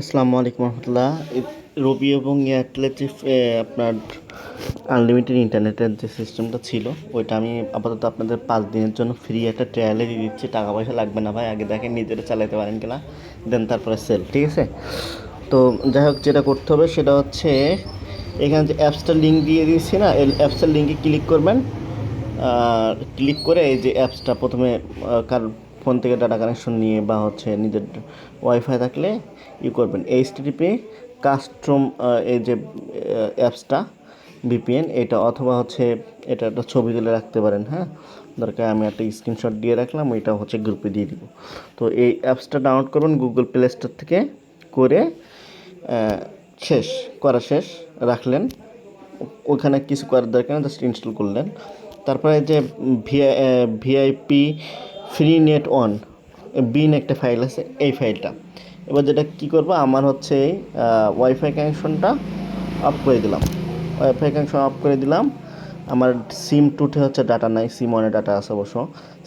আসসালামু আলাইকুম রহমতুল্লাহ। রবি এবং এয়ারটেলের যে আপনার আনলিমিটেড ইন্টারনেটের যে সিস্টেমটা ছিল, ওইটা আমি আপাতত আপনাদের পাঁচ দিনের জন্য ফ্রি একটা ট্রায়ালে দিয়ে দিচ্ছি। টাকা পয়সা লাগবে না ভাই, আগে দেখেন নিজেরা চালাতে পারেন কিনা দেন তারপরে সেল ঠিক আছে? তো যাই হোক, যেটা করতে হবে সেটা হচ্ছে, এখানে যে অ্যাপসটার লিঙ্ক দিয়ে দিয়েছি না, এই অ্যাপসটার লিঙ্কে ক্লিক করবেন। ক্লিক করে এই যে অ্যাপসটা প্রথমে কার ফোন থেকে ডাটা কানেকশন নিয়ে বা হচ্ছে নিজের ওয়াইফাই থাকলে ই করবেন। এইচটিটিপি কাস্টম এই যে অ্যাপসটা ভিপিএন এটা অথবা হচ্ছে এটা একটা ছবি তুলে রাখতে পারেন হ্যাঁ? দরকার আমি একটা স্ক্রিনশট দিয়ে রাখলাম, এটা হচ্ছে গ্রুপে দিয়ে দিব। তো এই অ্যাপসটা ডাউনলোড করবেন গুগল প্লে স্টোর থেকে করে শেষ, করা শেষ, রাখলেন। ওখানে কিছু করার দরকার জাস্ট ইনস্টল করলেন। তারপরে যে VI VIP free net on bin একটা ফাইল আছে, এই ফাইলটা এবার যেটা কী করব, আমার হচ্ছে ওয়াইফাই কানেকশনটা অফ করে দিলাম। ওয়াইফাই কানেকশন অফ করে দিলাম। আমার সিম টুতে হচ্ছে ডাটা নাই সিম অনে ডাটা আছে অবশ্য।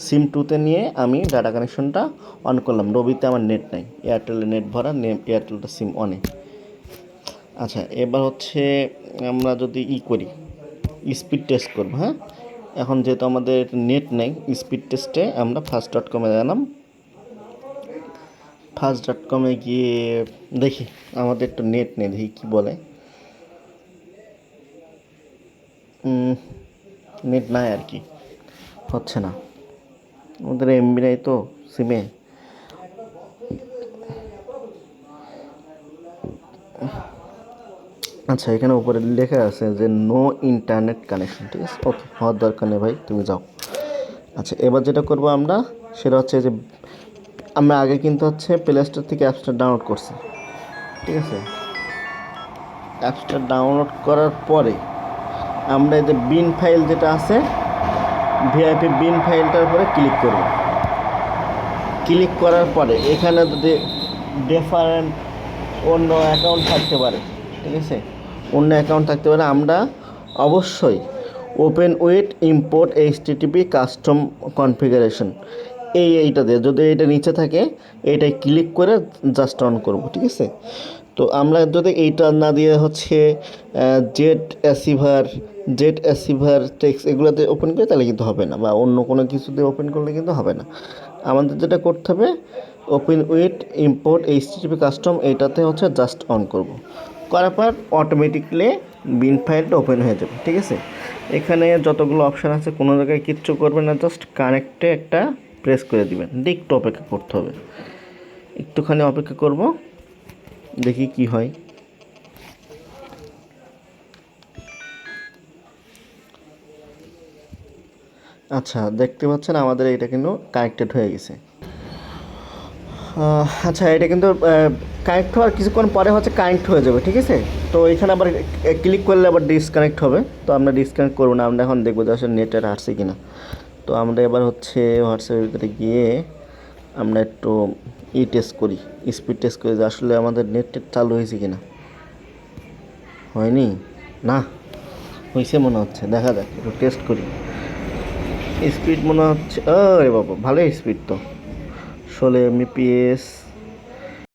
সিম টুতে নিয়ে আমি ডাটা কানেকশনটা অন করলাম। রবিতে আমার নেট নাই এয়ারটেলে নেট ভরা এয়ারটেলটা সিম অনে আচ্ছা এবার হচ্ছে আমরা যদি ই করি স্পিড টেস্ট করব হ্যাঁ? এখন যেহেতু আমাদের নেট নেই স্পিড টেস্টে আমরা ফার্স্ট ডট কমে গেলাম ফার্স্ট ডট কমে গিয়ে দেখি, আমাদের একটু নেট নেই, দেখি কী বলে। নেট নাই আর কি, হচ্ছে না। আমাদের এমবি নাই তো সিমে আচ্ছা এখানে উপরে লেখা আছে যে নো ইন্টারনেট কানেকশন ঠিক আছে? ওকে হওয়ার দরকার নেই ভাই, তুমি যাও। আচ্ছা এবার যেটা করব আমরা, সেটা হচ্ছে যে আমরা আগে কিন্তু হচ্ছে প্লে স্টোর থেকে অ্যাপসটা ডাউনলোড করছি, ঠিক আছে? অ্যাপসটা ডাউনলোড করার পরে আমরা এই যে বিন ফাইল যেটা আছে ভিআইপি বিন ফাইলটার উপরে ক্লিক করব। ক্লিক করার পরে এখানে যদি ডিফারেন্ট অন্য অ্যাকাউন্ট থাকতে পারে, ঠিক আছে? অন্য অ্যাকাউন্ট থাকতে পারে, আমরা অবশ্যই open with import HTTP custom configuration এই এইটা দিয়ে, যদি এটা নিচে থাকে এইটাই ক্লিক করে জাস্ট অন করব, ঠিক আছে? তো আমরা যদি এইটা না দিয়ে হচ্ছে জেট অ্যাসিভার জেট অ্যাসিভার টেক্স এগুলোতে ওপেন করি, তাহলে কিন্তু হবে না, বা অন্য কোনো কিছু দিয়ে ওপেন করলে কিন্তু হবে না। আমাদের যেটা করতে হবে open with import HTTP custom এইটাতে হচ্ছে জাস্ট অন করব। করার পর অটোমেটিকলি বিন ফাইলটা ওপেন হয়ে যাবে, ঠিক আছে? এখানে যতগুলো অপশান আছে কোনো জায়গায় কিচ্ছু করবে না জাস্ট কানেক্টে একটা প্রেস করে দিবেন। একটু অপেক্ষা করতে হবে। একটুখানি অপেক্ষা করব, দেখি কি হয়। আচ্ছা দেখতে পাচ্ছেন আমাদের এটা কিন্তু কানেক্টেড হয়ে গেছে। আচ্ছা এটা কিন্তু কানেক্ট হওয়ার কিছুক্ষণ পরে হচ্ছে কানেক্ট হয়ে যাবে, ঠিক আছে? তো এখানে আবার ক্লিক করলে আবার ডিসকানেক্ট হবে। তো আমরা ডিসকানেক্ট করব না, আমরা এখন দেখব যে আসলে নেটের আসছে কিনা। তো আমরা এবার হচ্ছে হোয়াটসঅ্যাপের ভিতরে গিয়ে আমরা একটু ই টেস্ট করি স্পিড টেস্ট করি যে আসলে আমাদের নেট চালু হয়েছে কি না হয়নি? না, হয়েছে মনে হচ্ছে, দেখা যাক, একটু টেস্ট করি। স্পিড মনে হচ্ছে আরে বাবা, ভালোই স্পিড তো। ষোলো এমবিপিএস